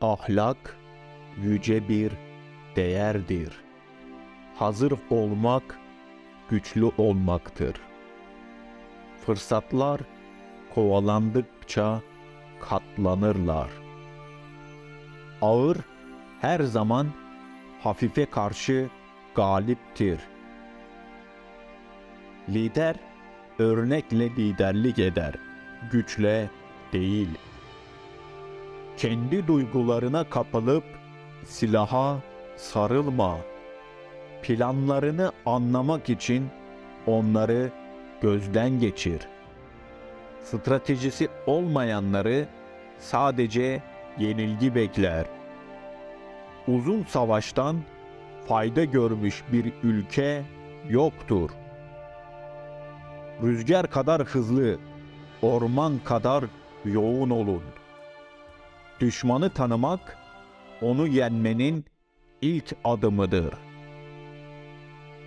Ahlak yüce bir değerdir. Hazır olmak güçlü olmaktır. Fırsatlar kovalandıkça katlanırlar. Ağır her zaman hafife karşı galiptir. Lider örnekle liderlik eder, güçle değil. Kendi duygularına kapılıp silaha sarılma. Planlarını anlamak için onları gözden geçir. Stratejisi olmayanları sadece yenilgi bekler. Uzun savaştan fayda görmüş bir ülke yoktur. Rüzgar kadar hızlı, orman kadar yoğun olun. Düşmanı tanımak, onu yenmenin ilk adımıdır.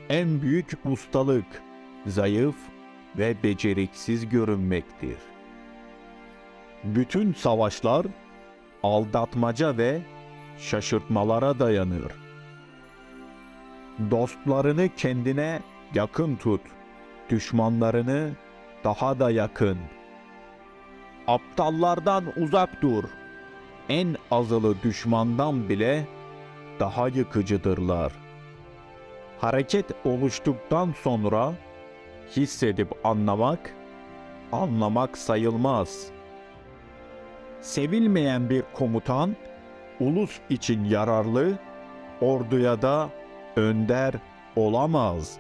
En büyük ustalık, zayıf ve beceriksiz görünmektir. Bütün savaşlar aldatmaca ve şaşırtmalara dayanır. Dostlarını kendine yakın tut, düşmanlarını daha da yakın. Aptallardan uzak dur. En azılı düşmandan bile daha yıkıcıdırlar. Hareket oluştuktan sonra hissedip anlamak, anlamak sayılmaz. Sevilmeyen bir komutan, ulus için yararlı, orduya da önder olamaz.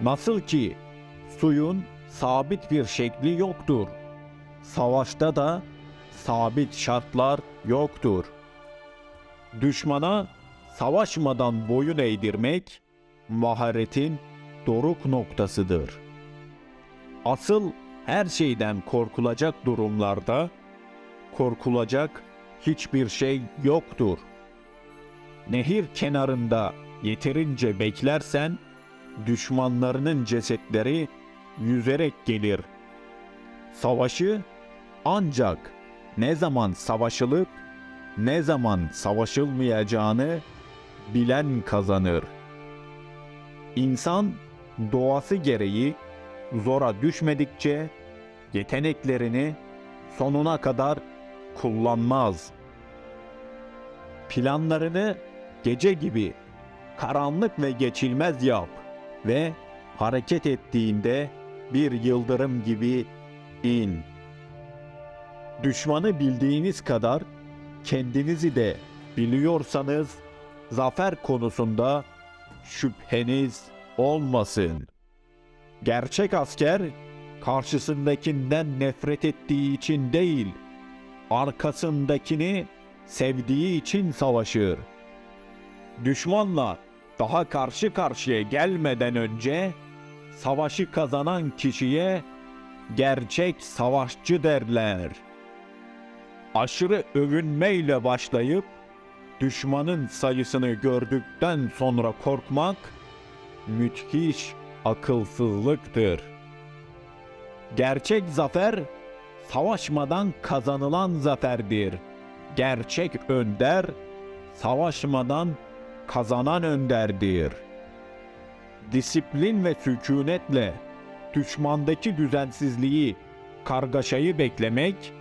Nasıl ki suyun sabit bir şekli yoktur. Savaşta da sabit şartlar yoktur. Düşmana savaşmadan boyun eğdirmek maharetin doruk noktasıdır. Asıl her şeyden korkulacak durumlarda korkulacak hiçbir şey yoktur. Nehir kenarında yeterince beklersen düşmanlarının cesetleri yüzerek gelir. Savaşı ancak ne zaman savaşılıp ne zaman savaşılmayacağını bilen kazanır. İnsan doğası gereği zora düşmedikçe yeteneklerini sonuna kadar kullanmaz. Planlarını gece gibi karanlık ve geçilmez yap ve hareket ettiğinde bir yıldırım gibi in. Düşmanı bildiğiniz kadar kendinizi de biliyorsanız zafer konusunda şüpheniz olmasın. Gerçek asker karşısındakinden nefret ettiği için değil, arkasındakini sevdiği için savaşır. Düşmanla daha karşı karşıya gelmeden önce savaşı kazanan kişiye gerçek savaşçı derler. Aşırı övünmeyle başlayıp düşmanın sayısını gördükten sonra korkmak müthiş akılsızlıktır. Gerçek zafer savaşmadan kazanılan zaferdir. Gerçek önder savaşmadan kazanan önderdir. Disiplin ve sükunetle düşmandaki düzensizliği, kargaşayı beklemek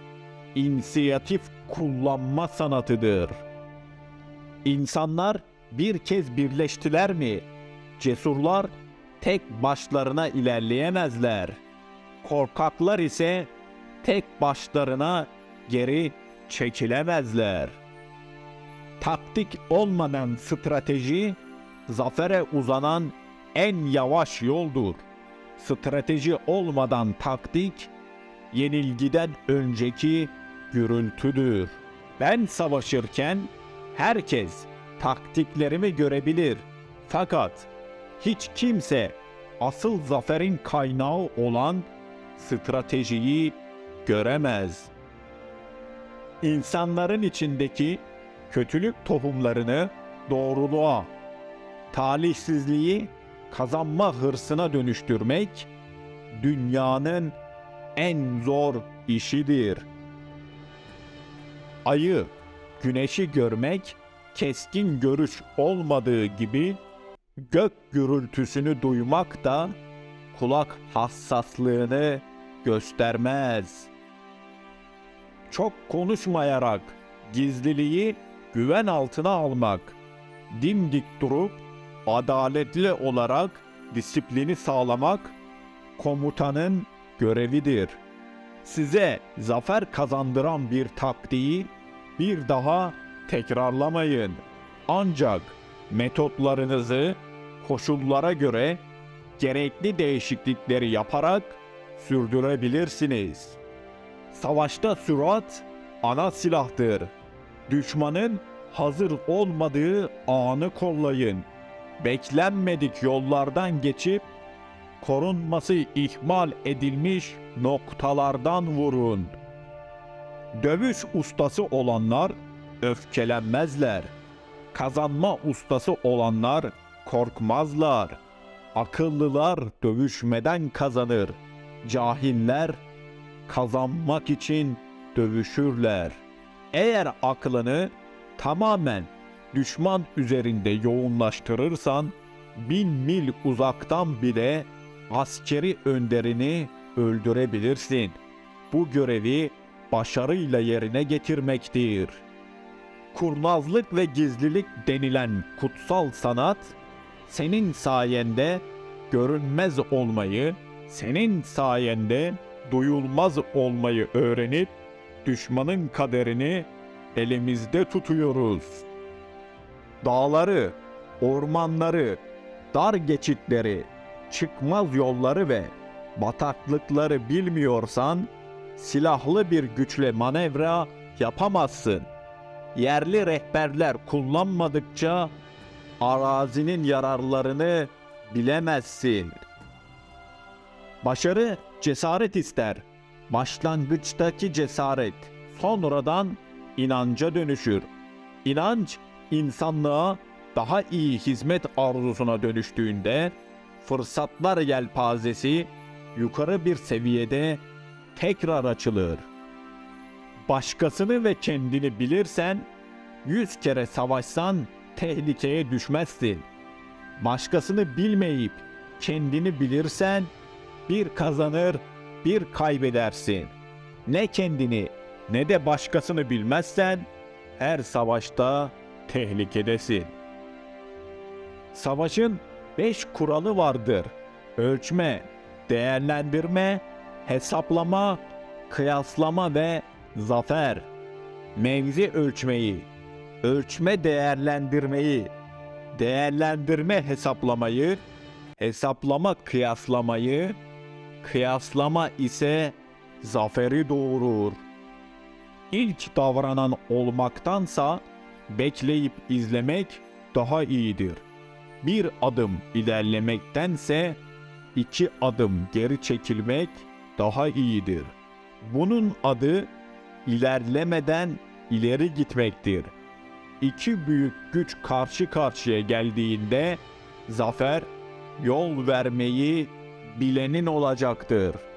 inisiyatif kullanma sanatıdır. İnsanlar bir kez birleştiler mi, cesurlar tek başlarına ilerleyemezler. Korkaklar ise tek başlarına geri çekilemezler. Taktik olmadan strateji zafere uzanan en yavaş yoldur. Strateji olmadan taktik yenilgiden önceki gürültüdür. Ben savaşırken herkes taktiklerimi görebilir. Fakat hiç kimse asıl zaferin kaynağı olan stratejiyi göremez. İnsanların içindeki kötülük tohumlarını doğruluğa, talihsizliği kazanma hırsına dönüştürmek dünyanın en zor işidir. Ayı güneşi görmek keskin görüş olmadığı gibi gök gürültüsünü duymak da kulak hassaslığını göstermez. Çok konuşmayarak gizliliği güven altına almak, dimdik durup adaletli olarak disiplini sağlamak komutanın görevidir. Size zafer kazandıran bir taktiği bir daha tekrarlamayın. Ancak metotlarınızı koşullara göre gerekli değişiklikleri yaparak sürdürebilirsiniz. Savaşta sürat ana silahtır. Düşmanın hazır olmadığı anı kollayın. Beklenmedik yollardan geçip korunması ihmal edilmiş noktalardan vurun. Dövüş ustası olanlar öfkelenmezler. Kazanma ustası olanlar korkmazlar. Akıllılar dövüşmeden kazanır. Cahiller kazanmak için dövüşürler. Eğer aklını tamamen düşman üzerinde yoğunlaştırırsan bin mil uzaktan bile askeri önderini öldürebilirsin. Bu görevi başarıyla yerine getirmektir. Kurnazlık ve gizlilik denilen kutsal sanat senin sayende görünmez olmayı, senin sayende duyulmaz olmayı öğrenip düşmanın kaderini elimizde tutuyoruz. Dağları, ormanları, dar geçitleri, çıkmaz yolları ve bataklıkları bilmiyorsan silahlı bir güçle manevra yapamazsın. Yerli rehberler kullanmadıkça arazinin yararlarını bilemezsin. Başarı cesaret ister. Başlangıçtaki cesaret sonradan inanca dönüşür. İnanç insanlığa daha iyi hizmet arzusuna dönüştüğünde fırsatlar yelpazesi yukarı bir seviyede tekrar açılır. Başkasını ve kendini bilirsen yüz kere savaşsan tehlikeye düşmezsin. Başkasını bilmeyip kendini bilirsen bir kazanır bir kaybedersin. Ne kendini ne de başkasını bilmezsen her savaşta tehlikedesin. Savaşın beş kuralı vardır. Ölçme, değerlendirme, hesaplama, kıyaslama ve zafer. Mevzi ölçmeyi, ölçme değerlendirmeyi, değerlendirme hesaplamayı, hesaplama kıyaslamayı, kıyaslama ise zaferi doğurur. İlk davranan olmaktansa bekleyip izlemek daha iyidir. Bir adım ilerlemektense iki adım geri çekilmek daha iyidir. Bunun adı ilerlemeden ileri gitmektir. İki büyük güç karşı karşıya geldiğinde zafer yol vermeyi bilenin olacaktır.''